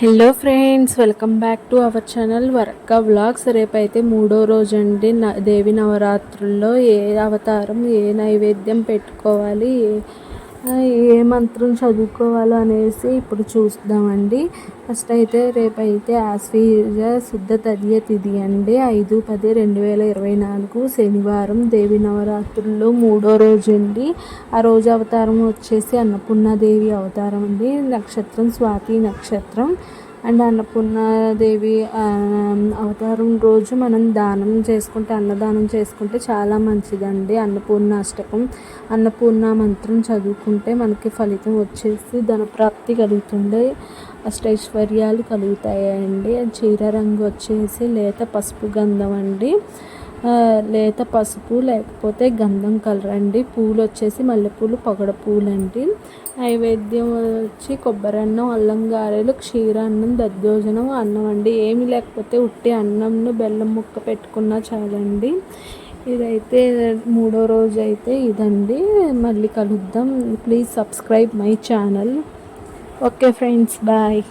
Hello friends welcome back to our channel వర్క vlogs రేపైతే మూడో రోజు అండి న- దేవి నవరాత్రుల్లో ఏ అవతారం ఏ నైవేద్యం పెట్టుకోవాలి ఏ- మంత్రం చదువుకోవాలో అనేసి ఇప్పుడు చూద్దామండి ఫస్ట్ అయితే రేపైతే ఆశ్వీజ శుద్ధ తదియ తిథి అండి. ఐదు పది రెండు వేల ఇరవై నాలుగు శనివారం దేవి నవరాత్రుల్లో మూడో రోజు అండి. ఆ రోజు అవతారం వచ్చేసి అన్నపూర్ణాదేవి అవతారం అండి. నక్షత్రం స్వాతి నక్షత్రం. అండ్ అన్నపూర్ణాదేవి అవతారం రోజు మనం దానం చేసుకుంటే అన్నదానం చేసుకుంటే చాలా మంచిదండి. అన్నపూర్ణ అష్టకం అన్నపూర్ణ మంత్రం చదువుకుంటే మనకి ఫలితం వచ్చేసి ధనప్రాప్తి కలుగుతుంది అష్టైశ్వర్యాలు కలుగుతాయండి. చీర రంగు వచ్చేసి లేత పసుపు గంధం అండి. లేత పసుపు లేకపోతే గంధం కలర్ అండి. పూలు వచ్చేసి మల్లెపూలు పొగడ పూలు అండి నైవేద్యం వచ్చి కొబ్బరి అన్నం అల్లం గారెలు క్షీరాన్నం దద్దోజనం అన్నం అండి. ఏమి లేకపోతే ఉట్టి అన్నంను బెల్లం ముక్క పెట్టుకున్నా చాలండి. ఇదైతే మూడో రోజు అయితే ఇదండి. మళ్ళీ కలుద్దాం. Please subscribe my channel. Okay friends bye.